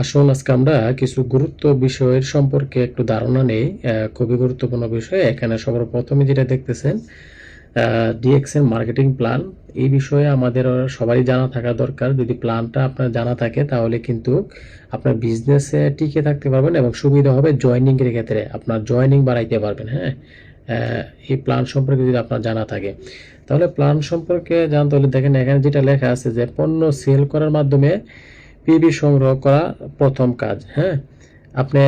আসুন, আজকে আমরা কিছু গুরুত্ব বিষয়ের সম্পর্কে একটু ধারণা নেই খুবই গুরুত্বপূর্ণ বিষয়। এখানে সবার প্রথমে যেটা দেখতেছেন ডিএক্সএন মার্কেটিং প্ল্যান এই বিষয়ে আমাদের সবাই জানা থাকা দরকার। যদি প্ল্যানটা আপনার জানা থাকে, তাহলে কিন্তু আপনার বিজনেসে টিকে থাকতে পারবেন এবং সুবিধা হবে জয়নিং এর ক্ষেত্রে, আপনার জয়নিং বাড়াইতে পারবেন হ্যাঁ? এই প্ল্যান সম্পর্কে যদি আপনার জানা থাকে। তাহলে প্ল্যান সম্পর্কে জানতে হলে দেখেন, এখানে যেটা লেখা আছে যে পণ্য সেল করার মাধ্যমে পিবি সংগ্রহ করা প্রথম কাজ হ্যাঁ? আপনি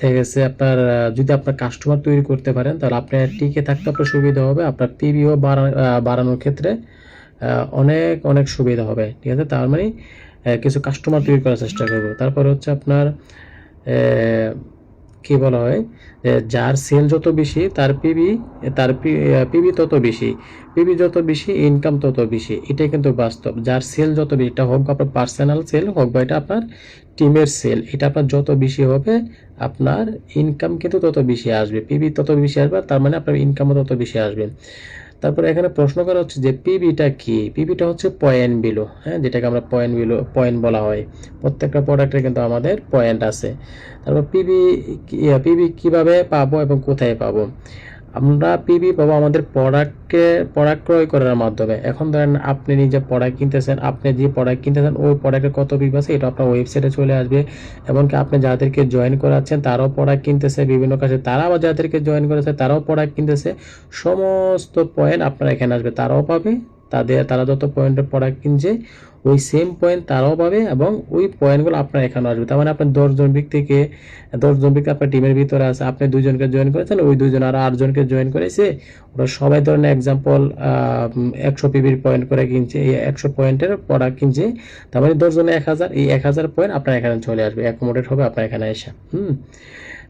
ঠিক আছে আপনার যদি আপনার কাস্টমার তৈরি করতে পারেন, তাহলে আপনি টিকে থাকতে আপনার সুবিধা হবে, আপনার পিবিও বাড়ানোর ক্ষেত্রে অনেক অনেক সুবিধা হবে, ঠিক আছে? তার মানে কিছু কাস্টমার তৈরি করার চেষ্টা করব। তারপর হচ্ছে আপনার কি বলা হয়? যার সেল যত বেশি, তার পিবি তার পিবি তত বেশি পিবি যত বেশি ইনকাম তত বেশি। এটা কিন্তু বাস্তব। যার সেল যত বেশি, এটা হোক বা আপনার পার্সোনাল সেল হোক বা এটা আপনার টিমের সেল এটা আপনার যত বেশি হবে, আপনার ইনকাম কিন্তু তত বেশি আসবে। পিবি তত বেশি আসবে, তার মানে আপনার ইনকামও তত বেশি আসবে। তারপরে এখানে প্রশ্ন করা হচ্ছে যে পিবিটা কি? পিবিটা হচ্ছে পয়েন্ট বিলো হ্যাঁ? যেটাকে আমরা পয়েন্ট বিলো পয়েন্ট বলা হয়। প্রত্যেকটা প্রোডাক্টের কিন্তু আমাদের পয়েন্ট আছে। তারপর পিবি পিবি কীভাবে পাবো এবং কোথায় পাবো? আমরা পিবি পাবো আমাদের প্রোডাক্টকে প্রোডাক্ট ক্রয় করার মাধ্যমে। এখন ধরেন আপনি নিজে প্রোডাক্ট কিনতেছেন, আপনি যে প্রোডাক্ট কিনতেছেন, ওই প্রোডাক্টের কত পিবি আছে এটা আপনার ওয়েবসাইটে চলে আসবে। এমনকি আপনি যাদেরকে জয়েন করাচ্ছেন, তারাও প্রোডাক্ট কিনতেছে বিভিন্ন কাছে তারা আবার যাদেরকে জয়েন করেছে, তারাও প্রোডাক্ট কিনতেছে। সমস্ত পয়েন্ট আপনার এখানে আসবে, তারাও পাবে। তাদের, তারা যত পয়েন্টের প্রোডাক্ট কিনছে, ওই সেম পয়েন্ট তারাও পাবে এবং ওই পয়েন্টগুলো আপনার এখানে আসবে। তার মানে আপনার দশজন ব্যক্তিকে দশজন ব্যক্তি আপনার টিমের ভিতরে আছে, আপনি দুজনকে জয়েন করেছেন, ওই দুজন আর আটজনকে জয়েন করেছে। ওরা সবাই ধরেন এক্সাম্পল একশো পিবির পয়েন্ট করে কিনছে, এই একশো পয়েন্টের প্রোডাক্ট কিনছে। তার মানে দশজনে এক হাজার, এই এক হাজার পয়েন্ট আপনার এখানে চলে আসবে অ্যাকোমোডেট হবে আপনার এখানে এসে। হুম?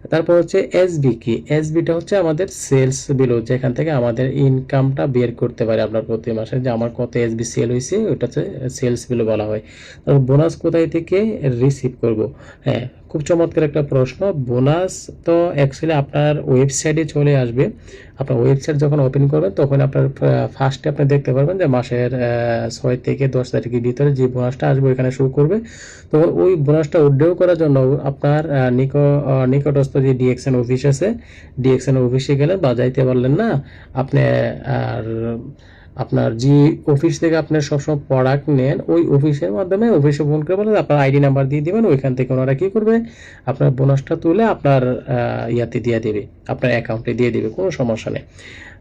তারপর হচ্ছে এসবি কি এসবিটা হচ্ছে আমাদের সেলস বিলো যেখান থেকে আমাদের ইনকামটা বের করতে পারে আপনার প্রতি মাসে। যে আমার কত এসবি সেল হয়েছে, ওটা হচ্ছে সেলস বিলো বলা হয়। তারপর বোনাস কোথায় থেকে রিসিভ করব? হ্যাঁ খুব চমৎকার একটা প্রশ্ন। বোনাস তো অ্যাকচুয়ালি আপনার ওয়েবসাইটে চলে আসবে। আপনার ওয়েবসাইট যখন ওপেন করবেন, তখন আপনার ফার্স্টে আপনি দেখতে পারবেন যে মাসের ছয় থেকে দশ তারিখের ভিতরে যে বোনাসটা আসবে, ওইখানে শুরু করবে। তখন ওই বোনাসটা উড্ডেও করার জন্য আপনার নিক নিকটস্থ যে ডিএক্সএন অফিস আছে ডিএক্সএন অফিসে গেলেন বা যাইতে পারলেন না, আপনি, আর আপনার যে অফিস থেকে আপনার সবসময় প্রোডাক্ট নেন, ওই অফিসের মাধ্যমে অফিসে ফোন করে বলে আপনার আইডি নাম্বার দিয়ে দেবেন, ওইখান থেকে ওনারা কী করবে? আপনার বোনাসটা তুলে আপনার ইয়াতে দিয়ে দেবে, আপনার অ্যাকাউন্টে দিয়ে দেবে, কোনো সমস্যা নেই।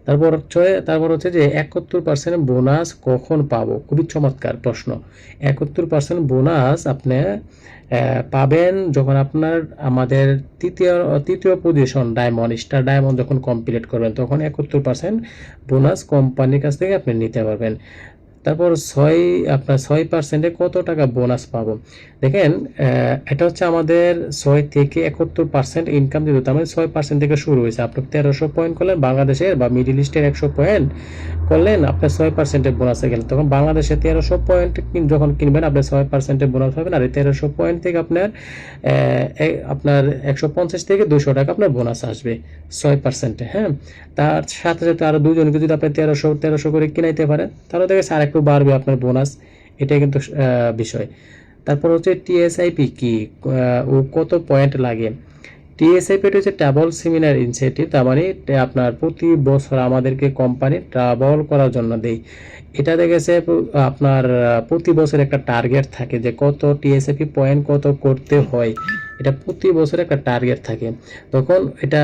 তারপর হচ্ছে তারপর হচ্ছে যে একাত্তর পার্সেন্ট বোনাস কখন পাবো? খুবই চমৎকার প্রশ্ন। একাত্তর পার্সেন্ট বোনাস আপনি পাবেন যখন আপনার আমাদের তৃতীয় তৃতীয় পজিশন ডায়মন্ড স্টার ডায়মন্ড যখন কমপ্লিট করবেন, তখন একাত্তর পার্সেন্ট বোনাস কোম্পানির কাছ থেকে আপনি নিতে পারবেন। তারপর ছয়, আপনার ছয় পার্সেন্টে কত টাকা বোনাস পাবো? দেখেন এটা হচ্ছে আমাদের ছয় থেকে একাত্তর পার্সেন্ট ইনকাম দিত তার মানে ছয় পার্সেন্ট থেকে শুরু হয়েছে। আপনি তেরোশো পয়েন্ট করলেন, বাংলাদেশের বা মিডিল ইস্টের একশো পয়েন্ট করলেন, আপনার ছয় পার্সেন্টের বোনাসে গেলেন। তখন বাংলাদেশে তেরোশো পয়েন্ট যখন কিনবেন, আপনার ছয় পার্সেন্টের বোনাস পাবেন আর এই তেরোশো পয়েন্ট থেকে আপনার আপনার একশো পঞ্চাশ থেকে দুশো টাকা আপনার বোনাস আসবে, ছয় পার্সেন্টে হ্যাঁ? তার সাথে সাথে আরও দুজনকে যদি আপনি তেরোশো তেরোশো করে কিনাইতে পারেন, তাহলে দেখে আর একটু বাড়বে আপনার বোনাস এটাই কিন্তু বিষয়। তারপর হচ্ছে টিএসআইপি কি? ও কত পয়েন্ট লাগে? টিএসআইপি হচ্ছে ট্রাভেল সেমিনার ইনসেন্টিভ তার মানে আপনার প্রতি বছর আমাদেরকে কোম্পানি ট্রাভেল করার জন্য দেয়। এটা দেখেছে আপনার প্রতি বছর একটা টার্গেট থাকে যে কত টিএসআইপি পয়েন্ট কত করতে হয়। এটা প্রতি বছর একটা টার্গেট থাকে। তখন এটা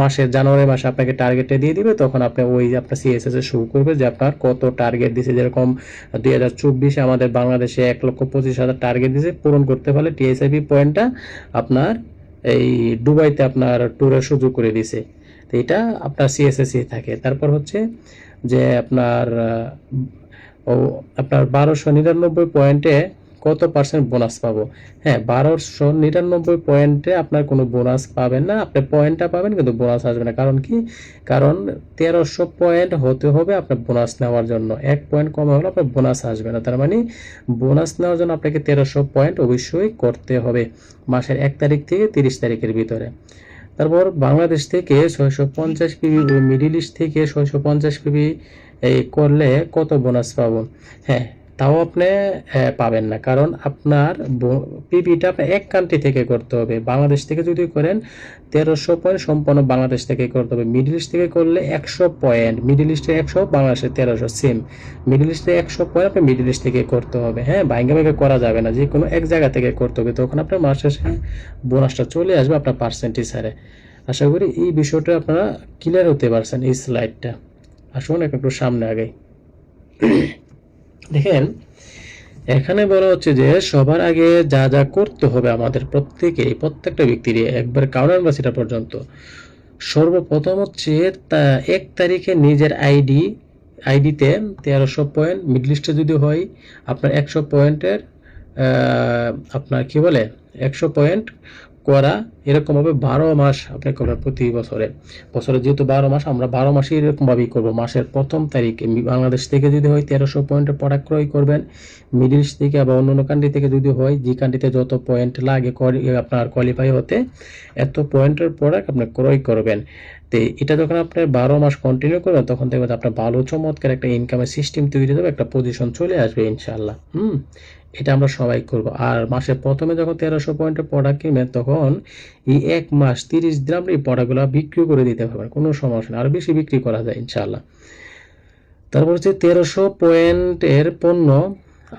মাসে, জানুয়ারি মাসে আপনাকে টার্গেটে দিয়ে দিবে। তখন আপনি ওই আপনার সিএসএস এ শুরু করবে যে আপনার কত টার্গেট দিছে। যেরকম দুই হাজার চব্বিশে আমাদের বাংলাদেশে এক লক্ষ পঁচিশ হাজার টার্গেট দিছে। পূরণ করতে পারলে টিএসআইপি পয়েন্টটা আপনার এই ডুবাইতে আপনার ট্যুরের সুযোগ করে দিছে। তো এটা আপনার সিএসএসি থাকে। তারপর হচ্ছে যে আপনার ও আপনার বারোশো নিরানব্বই পয়েন্টে কত পার্সেন্ট বোনাস পাবো? হ্যাঁ বারোশো নিরানব্বই পয়েন্টে আপনার কোনো বোনাস পাবেন না। আপনি পয়েন্টটা পাবেন কিন্তু বোনাস আসবে না। কারণ কি? কারণ তেরোশো পয়েন্ট হতে হবে আপনার বোনাস নেওয়ার জন্য। এক পয়েন্ট কমে হলে আপনার বোনাস আসবে না। তার মানে বোনাস নেওয়ার জন্য আপনাকে তেরোশো পয়েন্ট অবশ্যই করতে হবে মাসের এক তারিখ থেকে তিরিশ তারিখের ভিতরে। তারপর বাংলাদেশ থেকে ছয়শো পঞ্চাশ পিবি মিডিল ইস্ট থেকে ছয়শো পঞ্চাশ পিবি এই করলে কত বোনাস পাবো? হ্যাঁ তাও আপনি পাবেন না। কারণ আপনার পিপিটা আপনার এক কান্ট্রি থেকে করতে হবে। বাংলাদেশ থেকে যদি করেন, তেরোশো পয়েন্ট সম্পূর্ণ বাংলাদেশ থেকে করতে হবে। মিডল ইস্ট থেকে করলে একশো পয়েন্ট মিডল ইস্টে একশো, বাংলাদেশে তেরোশো সেম মিডল ইস্টে একশো পয়েন্ট আপনার মিডল ইস্ট থেকে করতে হবে। হ্যাঁ বাইঙ্গা বাইঙ্গা করা যাবে না। যে কোনো এক জায়গা থেকে করতে হবে। তখন আপনার মাস শেষে বোনাসটা চলে আসবে আপনার পার্সেন্টেজ হারে। আশা করি এই বিষয়টা আপনারা ক্লিয়ার হতে পারছেন এই স্লাইডটা আসুন একটু সামনে আগে দেখেন, এখানে বলা হচ্ছে যে সবার আগে যা যা করতে হবে আমাদের প্রত্যেকেই প্রত্যেকটা ব্যক্তিরই একবার কাউন্টার বা সেটা পর্যন্ত। সর্বপ্রথম হচ্ছে তা এক তারিখে নিজের আইডি, আইডিতে তেরোশো পয়েন্ট, মিডল লিস্টে যদি হয়, আপনার একশো পয়েন্টের আপনার কি বলে, একশো পয়েন্ট করা এরকমভাবে বারো মাস আপনি করবেন প্রতি বছরে। বছরে যেহেতু বারো মাস, আমরা বারো মাসে এরকমভাবেই করব। মাসের প্রথম তারিখে বাংলাদেশ থেকে যদি হয় তেরোশো পয়েন্টের প্রোডাক্ট ক্রয় করবেন। মিডিল ইস্ট থেকে বা অন্য অন্য কান্ট্রি থেকে যদি হয়, যে কান্ট্রিতে যত পয়েন্ট লাগে আপনার কোয়ালিফাই হতে, এত পয়েন্টের প্রোডাক্ট আপনি ক্রয় করবেন। তো এটা যখন আপনি বারো মাস কন্টিনিউ করবেন, তখন দেখবেন আপনার ভালো চমৎকার একটা ইনকামের সিস্টেম তৈরি হবে, একটা পজিশন চলে আসবে ইনশাল্লাহ হুম? এটা আমরা সবাই করব। আর মাসে প্রথমে যখন তেরোশো পয়েন্টের প্রোডাক্ট কিনবেন, তখন এই এক মাস তিরিশ দিন আপনি প্রোডাক্টগুলো বিক্রি করে দিতে পারবেন, কোনো সমস্যা নেই। আরও বেশি বিক্রি করা যায় ইনশাল্লাহ তারপর হচ্ছে তেরোশো পয়েন্টের পণ্য,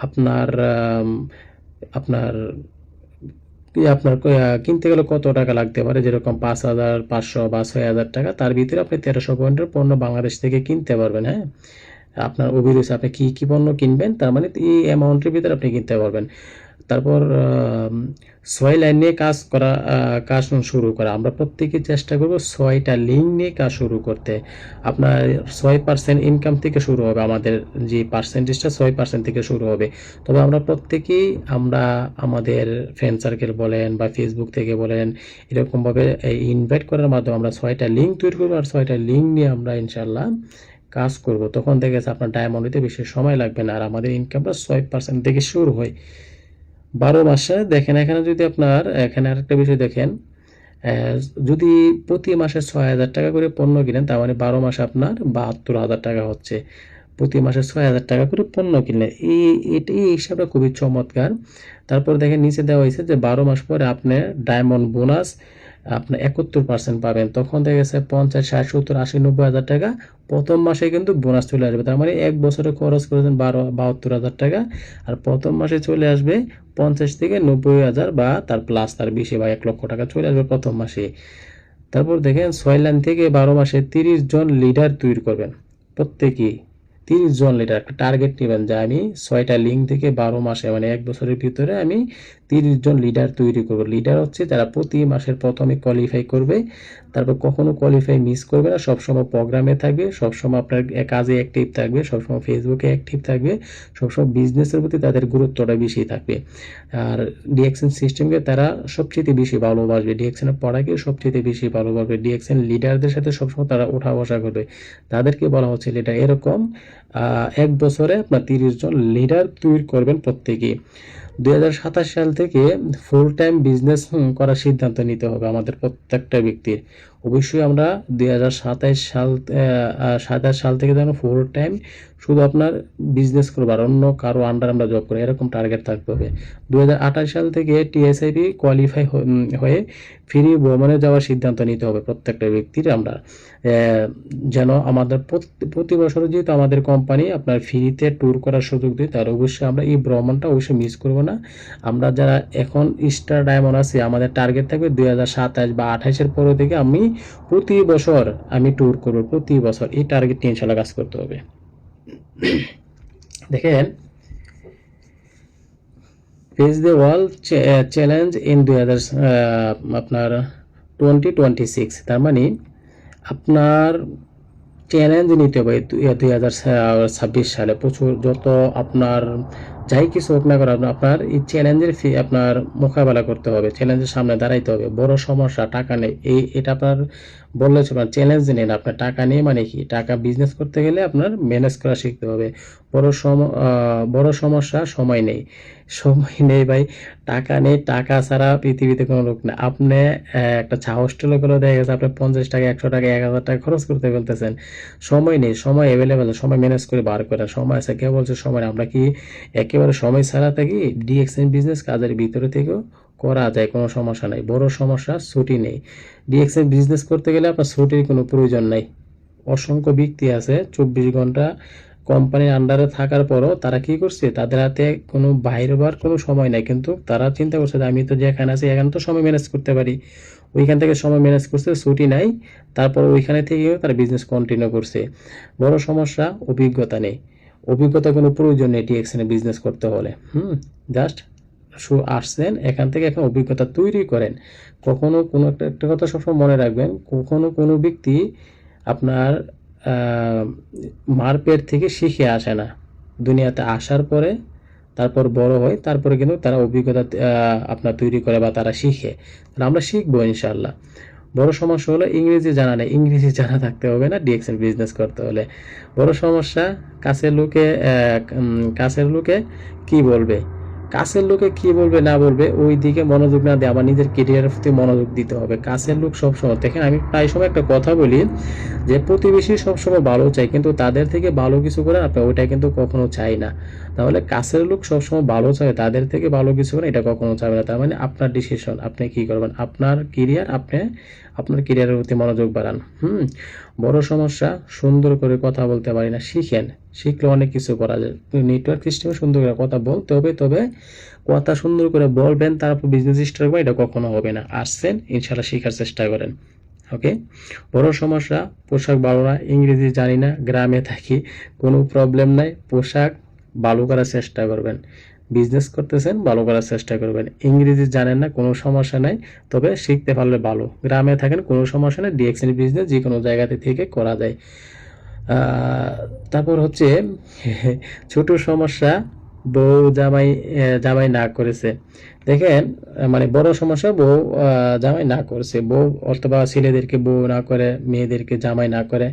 আপনার আপনার আপনার কিনতে গেলে কত টাকা লাগতে পারে? যেরকম পাঁচ হাজার, পাঁচশো বা ছয় হাজার টাকা, তার ভিতরে আপনি তেরোশো পয়েন্টের পণ্য বাংলাদেশ থেকে কিনতে পারবেন হ্যাঁ? আপনার অভিরুচি, আপনি কী কী পণ্য কিনবেন, তার মানে এই অ্যামাউন্টের ভিতরে আপনি কিনতে পারবেন। তারপর ছয় লাইন নিয়ে কাজ করা কাজ শুরু করা। আমরা প্রত্যেকে চেষ্টা করব ছয়টা লিঙ্ক নিয়ে কাজ শুরু করতে। আপনার ছয় পার্সেন্ট ইনকাম থেকে শুরু হবে, আমাদের যে পার্সেন্টেজটা ছয় পার্সেন্ট থেকে শুরু হবে। তবে আমরা প্রত্যেকেই, আমরা আমাদের ফ্রেন্ড সার্কেল বলেন বা ফেসবুক থেকে বলেন, এরকমভাবে ইনভাইট করার মাধ্যমে আমরা ছয়টা লিঙ্ক তৈরি করব আর ছয়টা লিঙ্ক নিয়ে আমরা ইনশাল্লাহ কাজ করব, তখন দেখে যাচ্ছে আপনার ডায়মন্ড হইতে বেশি সময় লাগবে না। আর আমাদের ইনকামটা ছয় পার্সেন্ট থেকে শুরু হয়। বারো মাসে দেখেন, এখানে যদি আপনার, এখানে আরেকটা বিষয় দেখেন যদি প্রতি মাসে ছয় হাজার টাকা করে পণ্য কিনেন, তার মানে বারো মাসে আপনার বাহাত্তর হাজার টাকা হচ্ছে। প্রতি মাসে ছয় হাজার টাকা করে পণ্য কিনলেন। এই, এটা, এই হিসাবটা খুবই চমৎকার। তারপর দেখেন, নিচে দেওয়া হয়েছে যে বারো মাস পরে আপনি ডায়মন্ড বোনাস আপনার একাত্তর পার্সেন্ট পাবেন। তখন দেখা গেছে পঞ্চাশ, ষাট, সত্তর, আশি, নব্বই হাজার টাকা। প্রথম মাসে কিন্তু বোনাস চলে আসবে। তার মানে এক বছরে খরচ করেছেন বারো, বাহাত্তর হাজার টাকা। আর প্রথম মাসে চলে আসবে পঞ্চাশ থেকে নব্বই হাজার বা তার প্লাস তার বেশি বা এক লক্ষ টাকা চলে আসবে প্রথম মাসে। তারপর দেখেন ছয় লাইন থেকে বারো মাসে তিরিশ জন লিডার তৈরি করবেন। প্রত্যেকেই। তিরিশ জন লিডার একটা টার্গেট নেবেন যে আমি ছয়টা লিঙ্ক থেকে বারো মাসে মানে এক বছরের ভিতরে আমি তিরিশ জন লিডার তৈরি করব। লিডার হচ্ছে যারা প্রতি মাসের প্রথমে কোয়ালিফাই করবে, তারপর কখনো কোয়ালিফাই মিস করবে না, সবসময় প্রোগ্রামে থাকবে, সবসময় আপনার কাজে অ্যাক্টিভ থাকবে, সবসময় ফেসবুকে অ্যাক্টিভ থাকবে, সবসময় বিজনেসের প্রতি তাদের গুরুত্বটা বেশি থাকবে। আর ডিএক্সএন সিস্টেমকে তারা সবচেয়ে বেশি ভালোবাসবে ডিএক্সএনের পড়াকে সবচেয়ে বেশি ভালোবাসবে। ডিএক্সএন লিডারদের সাথে সবসময় তারা ওঠা বসা করবে। তাদেরকে বলা হচ্ছে লিডার এরকম এক বছরে আপনার তিরিশ জন লিডার তৈরি করবেন প্রত্যেকে দুই হাজার সাতাশ সাল থেকে ফুল টাইম বিজনেস করার সিদ্ধান্ত নিতে হবে আমাদের প্রত্যেকটা ব্যক্তির। অবশ্যই আমরা দুই হাজার সাতাশ সাল সাতাশ সাল থেকে যেন ফুল টাইম শুধু আপনার বিজনেস করব আর অন্য কারও আন্ডার আমরা জব করি, এরকম টার্গেট থাকতে হবে। দুই হাজার আঠাশ সাল থেকে টিএসআইবি কোয়ালিফাই হয়ে ফ্রি ভ্রমণে যাওয়ার সিদ্ধান্ত নিতে হবে প্রত্যেকটা ব্যক্তির আমরা। যেন আমাদের প্রত- বছর যেহেতু আমাদের কোম্পানি আপনার ফ্রিতে ট্যুর করার সুযোগ দিই তাহলে অবশ্যই আমরা এই ভ্রমণটা অবশ্যই মিস করব না। আমরা যারা এখন স্টার ডায়মন্ড আছি, আমাদের টার্গেট থাকবে দুই হাজার সাতাশ বা আঠাশের পরে থেকে আমি প্রতি বছর আমি ট্যুর করব, প্রতি বছর এই টার্গেট নিয়ে ইনশাল্লাহ কাজ করতে হবে। দেখেন page the wall challenge in দুই হাজার আপনার টোয়েন্টি টোয়েন্টি সিক্স তার মানে আপনার চ্যালেঞ্জ নিতে হবে দুই হাজার ছাব্বিশ সালে। প্রচুর যত আপনার যাই কিছু হোক না করে আপনার- এই চ্যালেঞ্জের ফি আপনার মোকাবেলা করতে হবে চ্যালেঞ্জের সামনে দাঁড়াইতে হবে। বড় সমস্যা, টাকা নেই। এই এটা আপনার বললে চলবে চ্যালেঞ্জ নেন, আপনার টাকা নেই মানে কি? টাকা বিজনেস করতে গেলে আপনার ম্যানেজ করা শিখতে হবে। বড় সম বড় সমস্যা, সময় নেই। সময় নেই ভাই। টাকা নেই, টাকা ছাড়া পৃথিবীতে কোনো লোক নেই। আপনি একটা চা হোস্টেলে করে দেখা গেছে, আপনি পঞ্চাশ টাকা, একশো টাকা, এক হাজার টাকা খরচ করতে ফেলতেছেন। সময় নেই, সময় অ্যাভেলেবেল সময় ম্যানেজ করে বার করে। সময় আছে কে বলছে সময়? আমরা কি একেবারে সময় ছাড়া থাকি? ডিএক্সএন বিজনেস কাজের ভিতরে থেকেও করা যায়, কোনো সমস্যা নাই। বড় সমস্যা, ছুটি নেই। ডিএক্সএন বিজনেস করতে গেলে আপনার ছুটির কোনো প্রয়োজন নাই। অসংখ্য ব্যক্তি আছে, চব্বিশ ঘণ্টা কোম্পানির আন্ডারে থাকার পরও তারা কি করছে, তাদের হাতে কোনো বাইরে বার কোনো সময় নাই। কিন্তু তারা চিন্তা করছে যে আমি তো যেখানে আছি, এখানে তো সময় ম্যানেজ করতে পারি। ওইখান থেকে সময় ম্যানেজ করছে, ছুটি নাই, তারপর ওইখানে থেকেও তারা বিজনেস কন্টিনিউ করছে। বড় সমস্যা, অভিজ্ঞতা নেই। অভিজ্ঞতা কোনো প্রয়োজন নেই ডিএক্সএনে বিজনেস করতে হলে। হুম জাস্ট আসছেন, এখান থেকে এখন অভিজ্ঞতা তৈরি করেন। কখনো কোনো একটা একটা কথা সবসময় মনে রাখবেন, কখনো কোনো ব্যক্তি আপনার মারপেট থেকে শিখে আসে না। দুনিয়াতে আসার পরে, তারপর বড় হয়, তারপরে কিন্তু তারা অভিজ্ঞতা আপনার তৈরি করে বা তারা শিখে। তাহলে আমরা শিখব ইনশাল্লাহ বড় সমস্যা হলো ইংরেজি জানা নেই, ইংরেজি জানা থাকতে হবে না ডিএক্সএন বিজনেস করতে হলে। বড় সমস্যা, কাছের লোকে কাছের লোকে কি বলবে? কাছের লোকে কি বলবে, না বলবে, ওই দিকে মনোযোগ না দিয়ে আমার নিজের কেরিয়ারের প্রতি মনোযোগ দিতে হবে। কাছের লোক সবসময়, দেখেন আমি প্রায় সময় একটা কথা বলি যে, প্রতিবেশী সবসময় ভালো চাই কিন্তু তাদের থেকে ভালো কিছু করে আপনি ওইটা কিন্তু কখনো চাই না। তাহলে কাছের লোক সবসময় ভালো চায়, তাদের থেকে ভালো কিছু করেন এটা কখনো চাবে না। তার মানে আপনার ডিসিশন আপনি কি করবেন? আপনার কেরিয়ার আপনি আপনার কেরিয়ারের প্রতি মনোযোগ বাড়ান। হুম? বড় সমস্যা, সুন্দর করে কথা বলতে পারি না, শিখেন। শিখলে অনেক কিছু করা যায়। নেটওয়ার্ক সিস্টেমে সুন্দর করে কথা বলতে হবে, তবে কথা সুন্দর করে বলবেন তারপর বিজনেস স্টার্ট করবেন এটা কখনো হবে না। আসছেন ইনশাল্লাহ শেখার চেষ্টা করেন। ওকে? বড় সমস্যা, পোশাক ভালো না, ইংরেজি জানি না, গ্রামে থাকি, কোনো প্রবলেম নাই, পোশাক ভালো করার চেষ্টা করবেন। বিজনেস করতেছেন, ভালো করার চেষ্টা করবেন। ইংরেজি জানেন না, কোনো সমস্যা নাই, তবে শিখতে পারলে ভালো। গ্রামে থাকেন, কোনো সমস্যা নেই ডিএক্সএন বিজনেস যে কোনো জায়গাতে থেকে করা যায়। তারপর হচ্ছে, ছোট সমস্যা, বউ জামাই জামাই না করেছে। দেখেন মানে বড় সমস্যা, বউ জামাই না করছে। বউ, অথবা ছেলেদেরকে বউ না করে, মেয়েদেরকে জামাই না করে,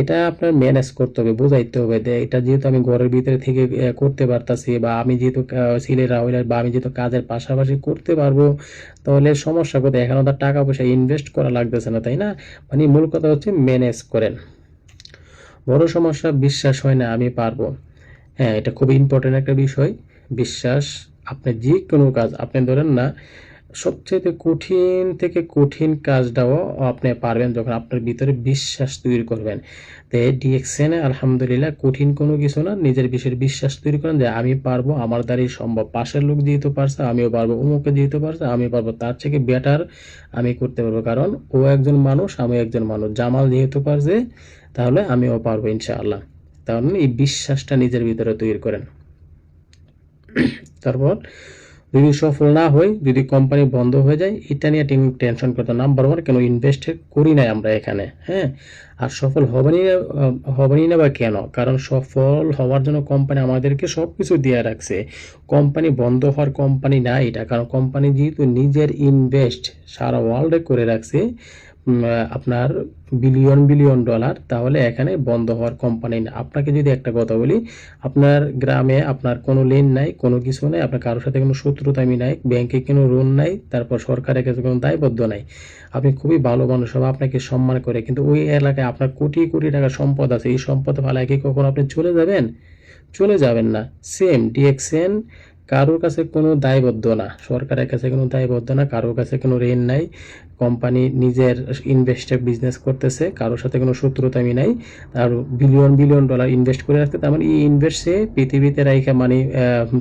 এটা আপনার ম্যানেজ করতে হবে, বুঝাইতে হবে যে এটা যেহেতু আমি ঘরের ভিতরে থেকে করতে পারতাছি বা আমি যেহেতু ছেলেরা হইলে বা আমি যেহেতু কাজের পাশাপাশি করতে পারব, তাহলে সমস্যা কোথায়? এখানে তার টাকা পয়সা ইনভেস্ট করা লাগতেছে না, তাই না? মানে মূল কথা হচ্ছে ম্যানেজ করেন। বড় সমস্যা, বিশ্বাস হয় না, আমি পারব। হ্যাঁ এটা খুব ইম্পর্টেন্ট একটা বিষয়, বিশ্বাস আপনি যে কোনো কাজ আপনি ধরেন না সবচেয়ে কঠিন থেকে কঠিন কাজটাও আপনি পারবেন যখন আপনার ভিতরে বিশ্বাস তৈরি করবেন। তো এই ডিএক্সএনে আলহামদুলিল্লাহ কঠিন কোনো কিছু না, নিজের বিষয়ে বিশ্বাস তৈরি করেন যে আমি পারব, আমার দ্বারাই সম্ভব। পাশের লোক যেহেতু পারছে, আমিও পারব। অমুকে যেহেতু পারছে, আমি পারব। তার থেকে বেটার আমি করতে পারব। কারণ ও একজন মানুষ আমি একজন মানুষ। জামাল যেহেতু পারছে, তাহলে আমিও পারব ইনশাআল্লাহ। তাহলে এই বিশ্বাসটা নিজের ভিতরে তৈরি করেন। তারপর যদি সফল না হয় যদি কোম্পানি বন্ধ হয়ে যায় এটা নিয়ে টেনশন করতে নাম্বার ওয়ান কেন ইনভেস্ট করি নাই আমরা এখানে? হ্যাঁ? আর সফল হবেনই না আহ, না বা কেন? কারণ সফল হওয়ার জন্য কোম্পানি আমাদেরকে সব কিছু দিয়ে রাখছে। কোম্পানি বন্ধ হওয়ার কোম্পানি না এটা। কারণ কোম্পানি যেহেতু নিজের ইনভেস্ট সারা ওয়ার্ল্ডে করে রাখছে আপনার বিলিয়ন বিলিয়ন ডলার তাহলে এখানে বন্ধ হওয়ার কোম্পানি না আপনাকে যদি একটা কথা বলি, আপনার গ্রামে আপনার কোনো লেন নাই, কোনো কিছু নাই, আপনার কারোর সাথে কোনো শত্রুতামি নাই ব্যাংকে কোনো ঋণ নাই, তারপর সরকারের কাছে কোনো দায়বদ্ধ নাই। আপনি খুবই ভালো মানুষ হবে আপনাকে সম্মান করে, কিন্তু ওই এলাকায় আপনার কোটি কোটি টাকা সম্পদ আছে, এই সম্পদ ফালায় কি কখন আপনি চলে যাবেন? চলে যাবেন না। সেম ডিএক্সএন কারোর কাছে কোনো দায়বদ্ধ না। সরকারের কাছে কোনো দায়বদ্ধ না, কারোর কাছে কোনো ঋণ নাই। কোম্পানি নিজের ইনভেস্টে বিজনেস করতেছে, কারোর সাথে কোনো শত্রুতামি নাই। আর বিলিয়ন বিলিয়ন ডলার ইনভেস্ট করে রাখতে, তার মানে এই ইনভেস্ট সে পৃথিবীতে রাখে মানে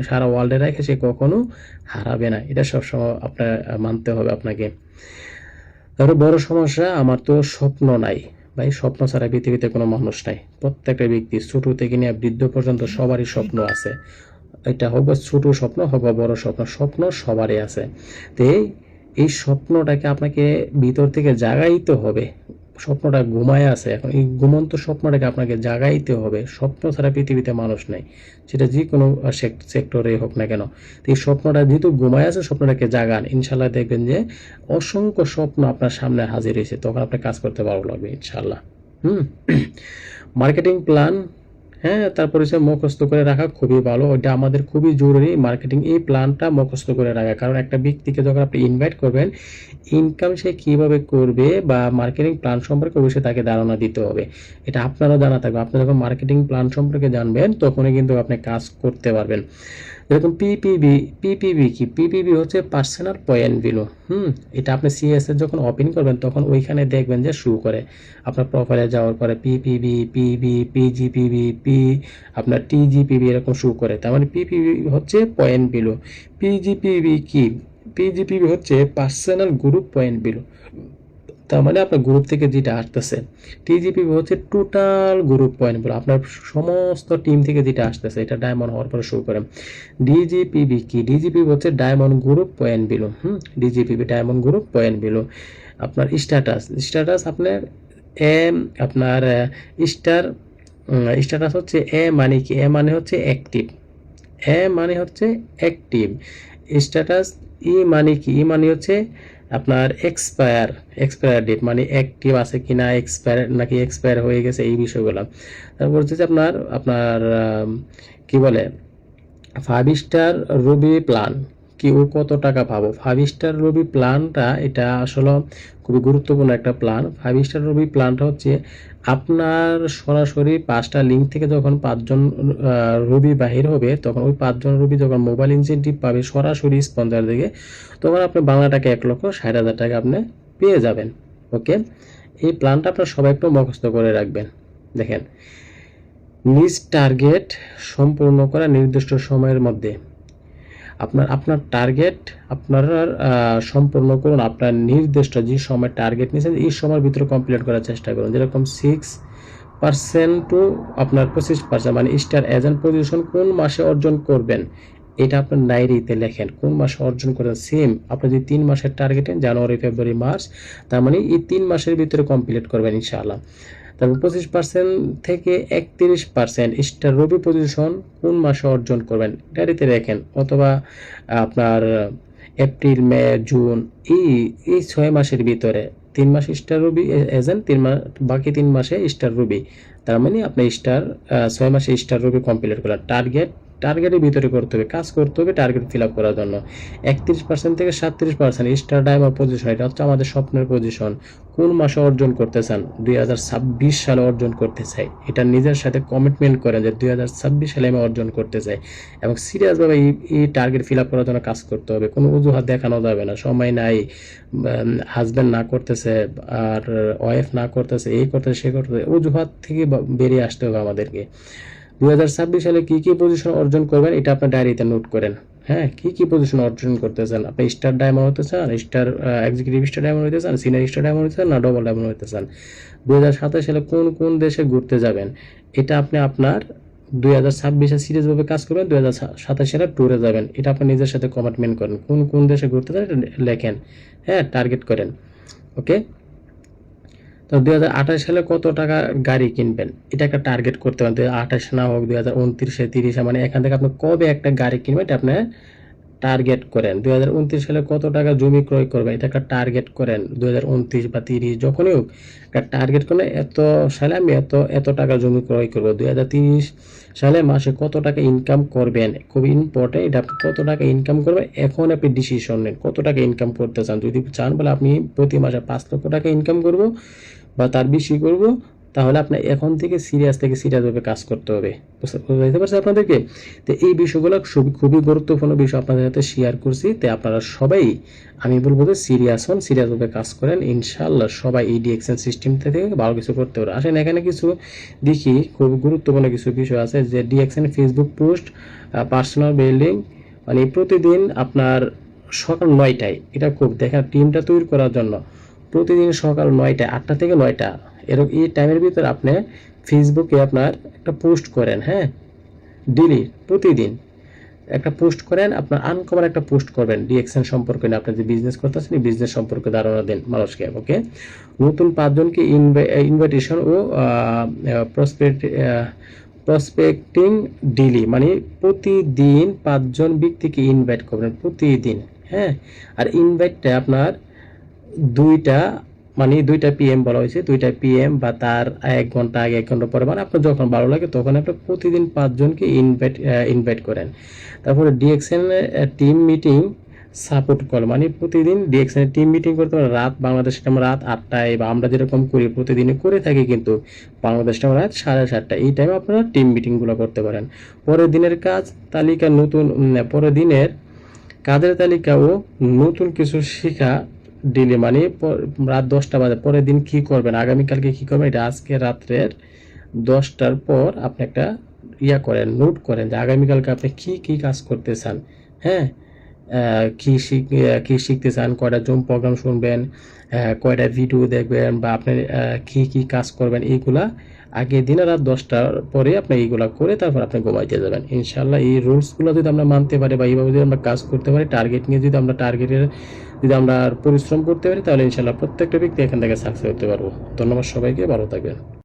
সারা ওয়ার্ল্ডে রাখে সে কখনো হারাবে না। এটা সবসময় আপনার, মানতে হবে আপনাকে। তারপরে বড় সমস্যা, আমার তো স্বপ্ন নাই। ভাই, স্বপ্ন ছাড়া পৃথিবীতে কোনো মানুষ নাই। প্রত্যেকটা ব্যক্তি ছোট থেকে নিয়ে বৃদ্ধ পর্যন্ত সবারই স্বপ্ন আছে। এটা হোক বা ছোট স্বপ্ন হোক বা বড় স্বপ্ন। স্বপ্ন সবারই আছে। তো এই স্বপ্নটাকে আপনাকে ভিতর থেকে জাগাইতে হবে। স্বপ্নটা ঘুমায় আছে এখন। এই ঘুমন্ত স্বপ্নটাকে আপনাকে জাগাইতে হবে। স্বপ্ন ছাড়া পৃথিবীতে মানুষ নেই। সেটা যে কোনো সেক্টরে হোক না কেন। এই স্বপ্নটা যেহেতু ঘুমায় আছে, স্বপ্নটাকে জাগান। ইনশাল্লাহ দেখবেন যে অসংখ্য স্বপ্ন আপনার সামনে হাজির হয়েছে। তখন আপনি কাজ করতে ভালো লাগবে ইনশাল্লাহ হুম? মার্কেটিং প্ল্যান হ্যাঁ তারপরে সে মুখস্থ করে রাখা খুবই ভালো। ওইটা আমাদের খুবই জরুরি মার্কেটিং এই প্ল্যানটা মুখস্থ করে রাখা। কারণ একটা ব্যক্তিকে যখন আপনি ইনভাইট করবেন ইনকাম সে কীভাবে করবে বা মার্কেটিং প্ল্যান সম্পর্কে অবশ্যই তাকে ধারণা দিতে হবে। এটা আপনারও জানা থাকবে। আপনি যখন মার্কেটিং প্ল্যান সম্পর্কে জানবেন, তখনই কিন্তু আপনি কাজ করতে পারবেন। যেরকম পিপিবি পিপিবি কি? পিপিবি হচ্ছে পার্সোনাল পয়েন্ট ভ্যালু হুম? এটা আপনি সিএস এর যখন ওপেন করবেন, তখন ওইখানে দেখবেন যে শু করে। আপনার প্রোফাইলে যাওয়ার পরে পিপিবি পিবি পিজিপিবি পি আপনার টিজিপিবি এরকম শু করে। তার মানে পিপিবি হচ্ছে পয়েন্ট ভ্যালু পিজিপিবি কি? পিজিপিবি হচ্ছে পার্সোনাল গ্রুপ পয়েন্ট ভ্যালু তার মানে আপনার গ্রুপ থেকে যেটা আসতেছে টিজিপি হচ্ছে টোটাল গ্রুপ পয়েন্ট বলে আপনার সমস্ত টিম থেকে যেটা আসতেছে, এটা ডায়মন্ড হওয়ার পরে শুরু করেন। ডিজিপিবি কি? ডিজিপি হচ্ছে diamond group point below hmm? DGPB diamond group point below আপনার স্ট্যাটাস স্ট্যাটাস আপনার এম আপনার স্টার স্ট্যাটাস হচ্ছে এ মানে কি? এ মানে হচ্ছে অ্যাক্টিভ এ মানে হচ্ছে অ্যাক্টিভ স্ট্যাটাস ই মানে কি? ই মানে হচ্ছে আপনার এক্সপায়ার এক্সপায়ার ডেট মানে অ্যাক্টিভ আছে কি না এক্সপায়ার নাকি এক্সপায়ার হয়ে গেছে এই বিষয়গুলো। তারপর হচ্ছে আপনার আপনার কি বলে ফাইভ স্টার রুবি প্ল্যান কি ও কত টাকা পাবো? ফাইভ স্টার রবি প্ল্যানটা এটা আসলে খুবই গুরুত্বপূর্ণ একটা প্ল্যান ফাইভ স্টার রবি প্ল্যানটা হচ্ছে আপনার সরাসরি পাঁচটা লিঙ্ক থেকে যখন পাঁচজন রবি বাহির হবে, তখন ওই পাঁচজন রবি যখন মোবাইল ইনসেন্টিভ পাবে সরাসরি স্পন্সর থেকে তখন আপনি বাংলা টাকা এক লক্ষ ষাট হাজার টাকা আপনি পেয়ে যাবেন। ওকে এই প্ল্যানটা আপনার সবাই একটু মুখস্থ করে রাখবেন। দেখেন নিজ টার্গেট সম্পূর্ণ করা নির্দিষ্ট সময়ের মধ্যে। আপনার আপনার টার্গেট আপনার সম্পূর্ণ করুন, আপনার নির্দিষ্ট যে সময় টার্গেট নিয়েছেন, এই সময়ের ভিতরে কমপ্লিট করার চেষ্টা করুন। যেরকম সিক্স পার্সেন্ট টু আপনার পঁচিশ পার্সেন্ট মানে স্টার এজেন্ট পজিশন কোন মাসে অর্জন করবেন, এটা আপনার ডায়েরিতে লেখেন। কোন মাসে অর্জন করেন সেম আপনি যদি তিন মাসের টার্গেটে জানুয়ারি, ফেব্রুয়ারি, মার্চ, তার মানে এই তিন মাসের ভিতরে কমপ্লিট করবেন, ইনশাআল্লাহ। তারপর পঁচিশ পার্সেন্ট থেকে একত্রিশ পার্সেন্ট স্টার রবি পজিশন কোন মাসে অর্জন করবেন? গাড়িতে রেখেন অথবা আপনার এপ্রিল মে জুন এই এই ছয় মাসের ভিতরে তিন মাস স্টার রবি এজেন্ট তিন মাস, বাকি তিন মাসে স্টার রবি তার মানে আপনি স্টার ছয় মাসে স্টার রবি কমপ্লিট করলেন টার্গেট টার্গেটের ভিতরে করতে হবে, কাজ করতে হবে টার্গেট ফিল আপ করার জন্য। একত্রিশ পার্সেন্ট থেকে সাতত্রিশ percent star time diamond position এটা হচ্ছে আমাদের স্বপ্নের পজিশন কোন মাসে অর্জন করতে চান? দুই হাজার ছাব্বিশ সালে অর্জন করতে চাই। এটা নিজের সাথে কমিটমেন্ট করেন যে দুই হাজার ছাব্বিশ সালে আমি অর্জন করতে চাই। এবং সিরিয়াসভাবে এই টার্গেট ফিল আপ করার জন্য কাজ করতে হবে। কোনো অজুহাত দেখানো যাবে না। সময় নাই হাজব্যান্ড না করতেছে, আর ওয়াইফ না করতেছে, এই করতেছে, সে করতেছে, অজুহাত থেকে বেরিয়ে আসতে হবে আমাদেরকে। দুই হাজার ছাব্বিশ সালে কি কি পজিশন অর্জন করবেন, এটা আপনার ডায়েরিতে নোট করেন। হ্যাঁ কি কি পজিশন অর্জন করতে চান আপনি স্টার ডায়মন্ড হতে চান স্টার এক্সিকিউটিভ স্টার ডায়মন্ড হতে চান সিনিয়র স্টার ডায়মন্ড হতে চান, না ডবল ডায়মন্ড হতে চান? দুই হাজার সাতাশ সালে কোন কোন দেশে ঘুরতে যাবেন? এটা আপনি আপনার দুই হাজার ছাব্বিশে সিরিয়াসভাবে কাজ করবেন, দুই হাজার সাতাশ সালে ট্যুরে যাবেন। এটা আপনি নিজের সাথে কমিটমেন্ট করেন। কোন কোন দেশে ঘুরতে যান এটা লেখেন। হ্যাঁ টার্গেট করেন। ওকে তো দুই হাজার আঠাশ সালে কত টাকা গাড়ি কিনবেন? এটা একটা টার্গেট করতে পারেন, দুই হাজার আঠাশ না হোক, দুই হাজার উনত্রিশে, তিরিশে মানে এখান থেকে আপনি কবে একটা গাড়ি কিনবেন এটা আপনি টার্গেট করেন। দুই হাজার উনত্রিশ সালে কত টাকা জমি ক্রয় করবেন, এটা একটা টার্গেট করেন, দুই হাজার উনত্রিশ বা তিরিশ, যখনই হোক, একটা টার্গেট করেন এত সালে আমি এত এত টাকা জমি ক্রয় করব। দুই সালে মাসে কত টাকা ইনকাম করবেন, খুব ইম্পর্টেন্ট এটা আপনি কত টাকা ইনকাম করবেন, এখন আপনি ডিসিশন নেন, কত টাকা ইনকাম করতে চান। যদি চান বলে আপনি প্রতি মাসে পাঁচ লক্ষ টাকা ইনকাম করব বা তার বেশি করব, তাহলে আপনার এখন থেকে সিরিয়াস থেকে সিরিয়াসভাবে কাজ করতে হবে। বুঝতে পারছি আপনাদেরকে? তো এই বিষয়গুলো খুবই গুরুত্বপূর্ণ বিষয় আপনাদের সাথে শেয়ার করছি। তো আপনারা সবাই, আমি বলব যে সিরিয়াস হন সিরিয়াসভাবে কাজ করেন। ইনশাল্লাহ সবাই এই ডিএক্সএন সিস্টেম থেকে ভালো কিছু করতে পারে আসেন এখানে কিছু দেখি, খুব গুরুত্বপূর্ণ কিছু বিষয় আছে যে DXN Facebook post personal building মানে প্রতিদিন আপনার সকাল নয়টায়, এটা খুব, দেখেন টিমটা তৈরি করার জন্য। প্রতিদিন সকাল নয়টা, আটটা থেকে নয়টা। এরকম এই টাইমের ভিতরে আপনি ফেসবুকে আপনার একটা পোস্ট করেন হ্যাঁ? ডেলি প্রতিদিন। একটা পোস্ট করেন, আপনার আনকমন একটা পোস্ট করবেন। ডিএক্সএন সম্পর্কে নিয়ে আপনি যে বিজনেস করতেছেন, এই বিজনেস সম্পর্কে ধারণা দেন মানুষকে ওকে নতুন পাঁচজনকে ইনভাইটেশন ও প্রসপেক্ট প্রসপেক্টিং ডেলি মানে প্রতিদিন পাঁচজন ব্যক্তিকে ইনভাইট করবেন, প্রতিদিন হ্যাঁ? আর ইনভাইটটা আপনার দুইটা মানে দুইটা পিএম বলা হয়েছে, দুইটা পিএম বা তার এক ঘণ্টা আগে এক ঘণ্টা পরে মানে আপনার যখন ভালো লাগে তখন আপনি প্রতিদিন পাঁচজনকে ইনভাইট ইনভাইট করেন। তারপরে DXN team meeting support call মানে প্রতিদিন ডিএক্সএন টিম মিটিং করতে হবে রাত বাংলাদেশের টাইম রাত আটটায় বা আমরা যেরকম করি প্রতিদিনই করে থাকি কিন্তু বাংলাদেশ টাইম রাত সাড়ে সাতটা এই টাইমে আপনারা টিম মিটিংগুলো করতে পারেন। পরের দিনের কাজ, তালিকা নতুন পরের দিনের কাজের তালিকা ও নতুন কিছু শেখা ডিলে মানে রাত দশটা বাজে। পরের দিন কি করবেন? আগামীকালকে কি করবেন? এটা আজকে রাত্রের দশটার পর আপনি একটা ইয়া করেন, নোট করেন যে আগামীকালকে আপনি কি কি কাজ করতে চান। হ্যাঁ? কি শিখ কি শিখতে চান? কয়টা জুম প্রোগ্রাম শুনবেন? কয়টা ভিডিও দেখবেন? বা আপনি কি কি কাজ করবেন? এইগুলা আগে দিনে রাত দশটার পরে আপনি এইগুলা করে তারপর আপনি ঘুমাইতে যাবেন। ইনশাল্লাহ এই রুলসগুলো যদি আমরা মানতে পারি বা এইভাবে যদি আমরা কাজ করতে পারি টার্গেট নিয়ে যদি আমরা টার্গেটের যদি আমরা পরিশ্রম করতে পারি, তাহলে ইনশাল্লাহ প্রত্যেকটা ব্যক্তি এখান থেকে সাকসেস হতে পারব। ধন্যবাদ সবাইকে, ভালো থাকবেন।